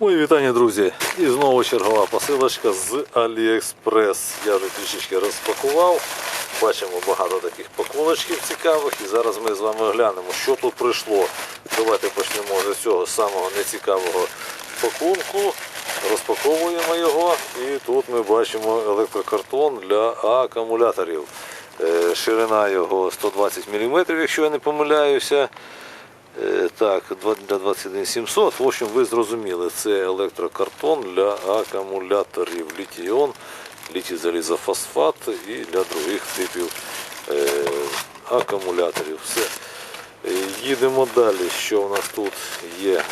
Мої вітання, друзі! І знову чергова посилочка з AliExpress. Я вже трішечки розпакував. Бачимо багато таких пакуночків цікавих. І зараз ми з вами глянемо, що тут прийшло. Давайте почнемо з цього самого нецікавого пакунку. Розпаковуємо його. І тут ми бачимо електрокартон для акумуляторів. Е, Ширина його 120 мм, якщо я не помиляюся. Е, Так, для 21700. В общем, ви зрозуміли, це електрокартон для акумуляторів літій-іон, літій-залізофосфат і для других типів е, акумуляторів. Все. Е, Їдемо далі. Що у нас тут є?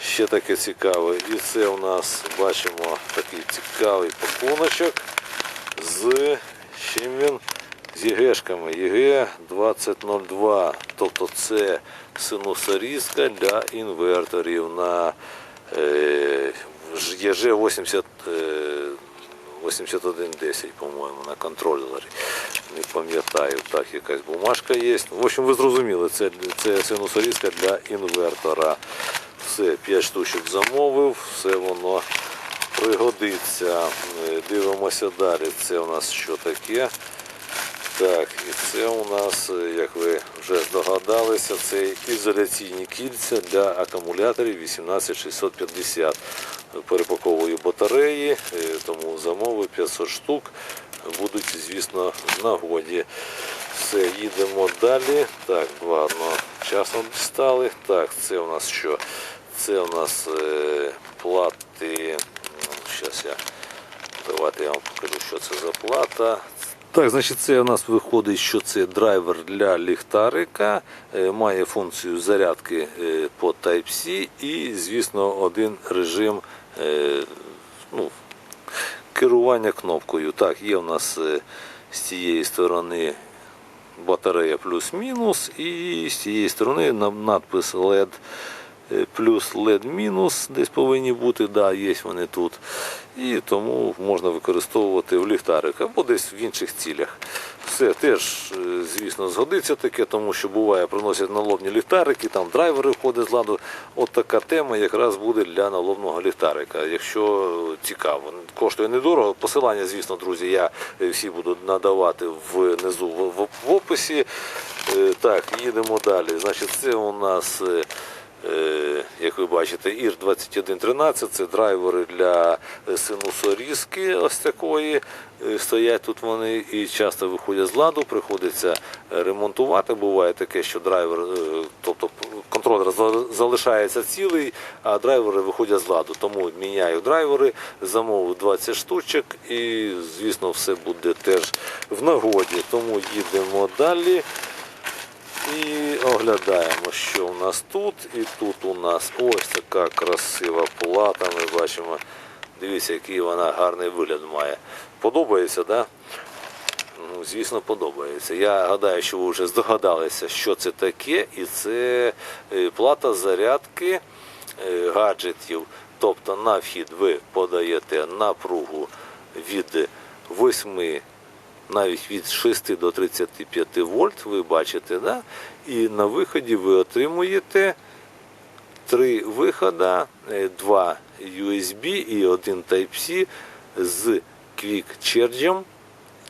Ще таке цікаве. І це у нас бачимо такий цікавий пакуночок з чим він? З ЄГшками. ЄГ 2002. Тобто це синусорізка для інверторів на е, ЄЖ 80. Е, 8110, по-моєму, на контролері. Не пам'ятаю, так, якась бумажка є. В общем, ви зрозуміли, це, це синусорізка для інвертора. Все, 5 штучок замовив, все воно пригодиться. Е, Дивимося далі. Це у нас що таке? Так, і це у нас, як ви вже здогадалися, це ізоляційні кільця для акумуляторів 18650. Перепаковую батареї, е, тому замовив 500 штук. Будуть, звісно, в нагоді. Все, їдемо далі. Так, ладно, часом дістали. Так, це у нас що? Це у нас е, плати. Зараз я Давайте я вам покажу, що це за плата. Так, значить, це у нас виходить, що це драйвер для ліхтарика, е, має функцію зарядки е, по Type-C і, звісно, один режим е, ну, керування кнопкою. Так, є у нас з цієї сторони батарея плюс-мінус, і з цієї сторони надпис LED плюс LED мінус десь повинні бути, да, є вони тут. І тому можна використовувати в ліхтарик або десь в інших цілях. Все теж, е, звісно, згодиться таке, тому що буває, приносять налобні ліхтарики, там драйвери входять з ладу. От така тема якраз буде для налобного ліхтарика. Якщо цікаво, коштує недорого. Посилання, звісно, друзі, я е, всі буду надавати внизу в описі. Е, Так, їдемо далі. Значить, це у нас. Е, Як ви бачите, ір 2113 це драйвери для е, синусорізки ось такої. Е, Стоять тут вони і часто виходять з ладу, приходиться ремонтувати. Буває таке, що драйвер, тобто контролер залишається цілий, а драйвери виходять з ладу. Тому міняю драйвери, замовив 20 штучок і, звісно, все буде теж в нагоді. Тому їдемо далі. І оглядаємо, що у нас тут. І тут у нас ось така красива плата. Ми бачимо. Дивіться, який вона гарний вигляд має. Подобається? Да? Ну, звісно, подобається. Я гадаю, що ви вже здогадалися, що це таке, і це е, плата зарядки е, гаджетів. Тобто на вхід ви подаєте напругу від 8 навіть від 6 до 35 вольт, ви бачите, да? і на виході ви отримуєте три виходи, е, два USB і один Type-C з Quick Charge,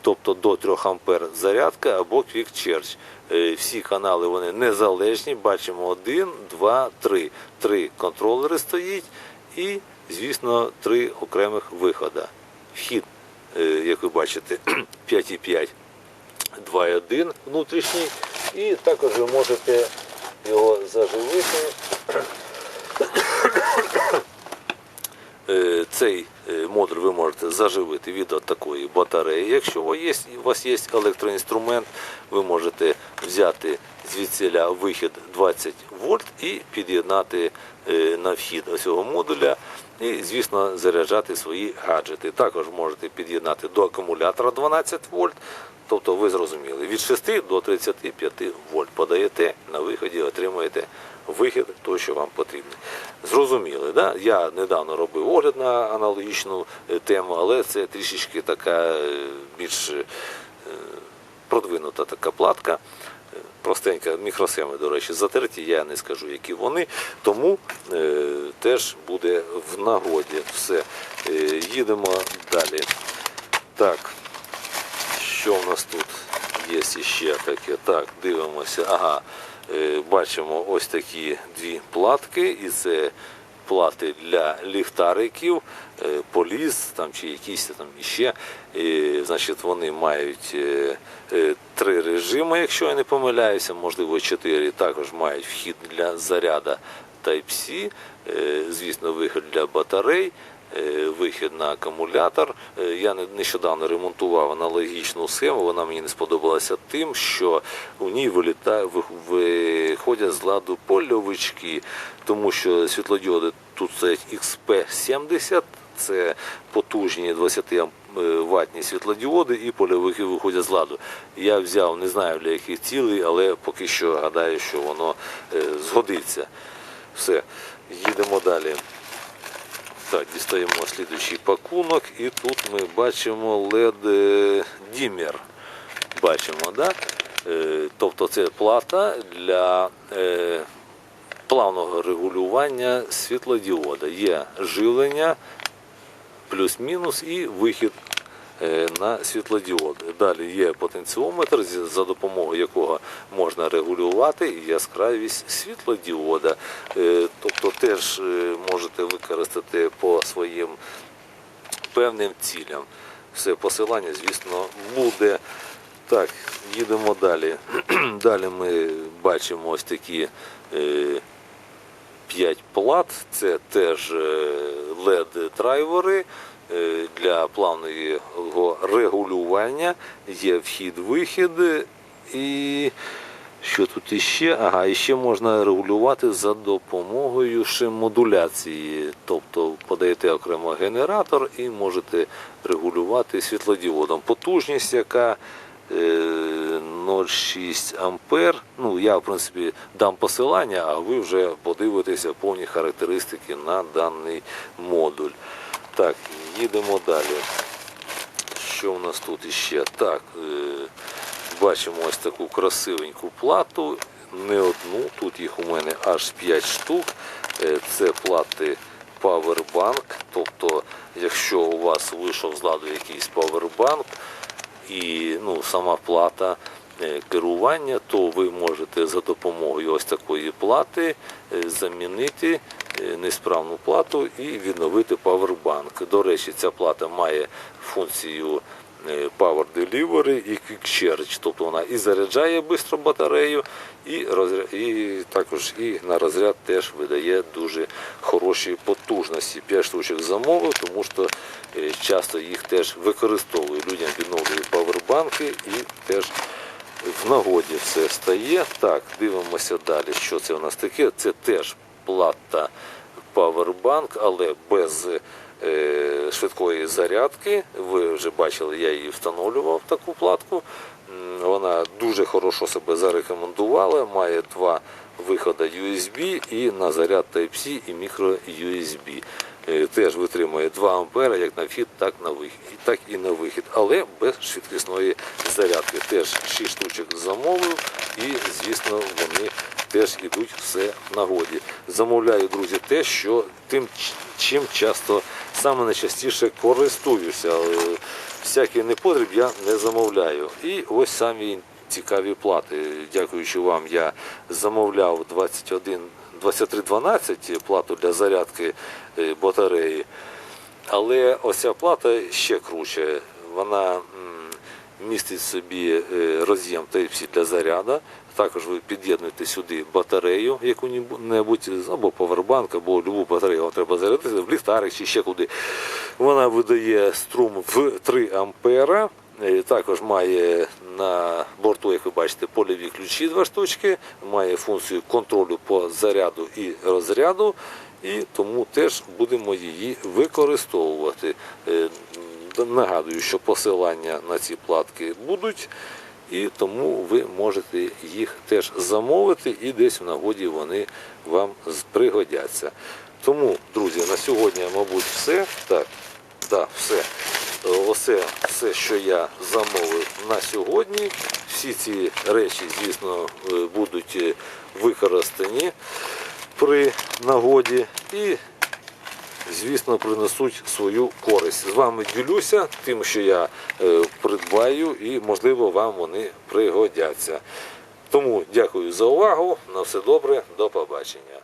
тобто до 3 ампер зарядка або Quick Charge. Е, Всі канали вони незалежні, бачимо один, два, три. Три контролери стоїть і, звісно, три окремих виходи. Вхід, як ви бачите, 5,5 2,1 внутрішній, і також ви можете його заживити. Е, Цей е, модуль ви можете заживити від такої батареї. Якщо у вас є електроінструмент, ви можете взяти звідсіля вихід 20 вольт і під'єднати е, на вхід цього модуля і, звісно, заряджати свої гаджети. Також можете під'єднати до акумулятора 12 вольт. Тобто ви зрозуміли, від 6 до 35 вольт подаєте на виході, отримуєте вихід той, що вам потрібно. Зрозуміли, да? Я недавно робив огляд на аналогічну е, тему, але це трішечки така е, більш продвинута така платка. Простенька, мікросхеми, до речі, затерті, я не скажу, які вони, тому е, теж буде в нагоді. Все, е, їдемо далі. Так, що в нас тут є ще таке? Так, дивимося. Ага, е, бачимо ось такі дві платки, і це плати для ліхтариків, е, поліс там чи якісь там іще. І, значить, вони мають е, е, три режими, якщо я не помиляюся, можливо, чотири. Також мають вхід для заряда Type-C, звісно, вихід для батарей вихід на акумулятор. Я не- нещодавно ремонтував аналогічну схему. Вона мені не сподобалася тим, що у ній вилітає, виходять з ладу польовички, тому що світлодіоди тут стоять XP70, це потужні 20 амп- е, ватні світлодіоди і польовики виходять з ладу. Я взяв, не знаю для яких цілей, але поки що гадаю, що воно е, згодиться. Все, їдемо далі. Так, дістаємо слідуючий пакунок, і тут ми бачимо LED е, дімер. Бачимо, да? Е, Тобто це плата для плавного регулювання світлодіода. Є живлення, плюс-мінус і вихід е, на світлодіод. Далі є потенціометр, за допомогою якого можна регулювати яскравість світлодіода. Е, Тобто теж е, можете використати по своїм певним цілям. Все посилання, звісно, буде. Так, їдемо далі. далі ми бачимо ось такі 5 плат. Це теж LED-драйвери е, для плавного регулювання. Є вхід-вихід і. Що тут іще? Ага, і ще можна регулювати за допомогою ще модуляції. Тобто подаєте окремо генератор і можете регулювати світлодіодом. Потужність, яка е, 0,6 ампер. Ну, я, в принципі, дам посилання, а ви вже подивитеся повні характеристики на даний модуль. Так, їдемо далі. Що у нас тут іще? Так, е, бачимо ось таку красивеньку плату. Не одну, тут їх у мене аж 5 штук. Е, Це плати Powerbank. Тобто, якщо у вас вийшов з ладу якийсь Powerbank і ну, сама плата е, керування, то ви можете за допомогою ось такої плати е, замінити е, несправну плату і відновити Powerbank. До речі, ця плата має функцію Power Delivery і Quick Charge, тобто вона і заряджає швидко батарею, і, і також і на розряд теж видає дуже хороші потужності. 5 штучок замовив, тому що е, часто їх теж використовую. Людям відновлюю павербанки і теж в нагоді все стає. Так, дивимося далі, що це у нас таке. Це теж плата Powerbank, але без е, швидкої зарядки. Ви вже бачили, я її встановлював таку платку. Вона дуже хорошо себе зарекомендувала. Має два виходи USB і на заряд Type-C і мікро USB. Е, Теж витримує 2 ампера як на вхід, так на вихід, так і на вихід, але без швидкісної зарядки. Теж 6 штучок замовив, і звісно вони теж ідуть все в нагоді. Замовляю, друзі, те, що тим, чим часто саме найчастіше користуюся. Всякий непотріб я не замовляю. І ось самі цікаві плати. Дякуючи вам, я замовляв 21 2312 плату для зарядки е, батареї. Але оця плата ще круче. Вона містить собі е, роз'єм Type-C для заряду. Також ви під'єднуєте сюди батарею яку-небудь, або повербанк, або любу батарею вам треба зарядити, в ліхтарик чи ще куди. Вона видає струм в 3 ампера. Е, Також має на борту, як ви бачите, польові ключі два штучки, має функцію контролю по заряду і розряду, і тому теж будемо її використовувати. Е, Нагадую, що посилання на ці платки будуть, і тому ви можете їх теж замовити, і десь в нагоді вони вам пригодяться. Тому, друзі, на сьогодні, мабуть, все. Так, так, все. Е, Оце все, що я замовив на сьогодні. всі ці речі, звісно, е, будуть е, використані при нагоді і, звісно, принесуть свою користь. З вами ділюся тим, що я е, придбаю, і, можливо, вам вони пригодяться. Тому дякую за увагу. На все добре, до побачення.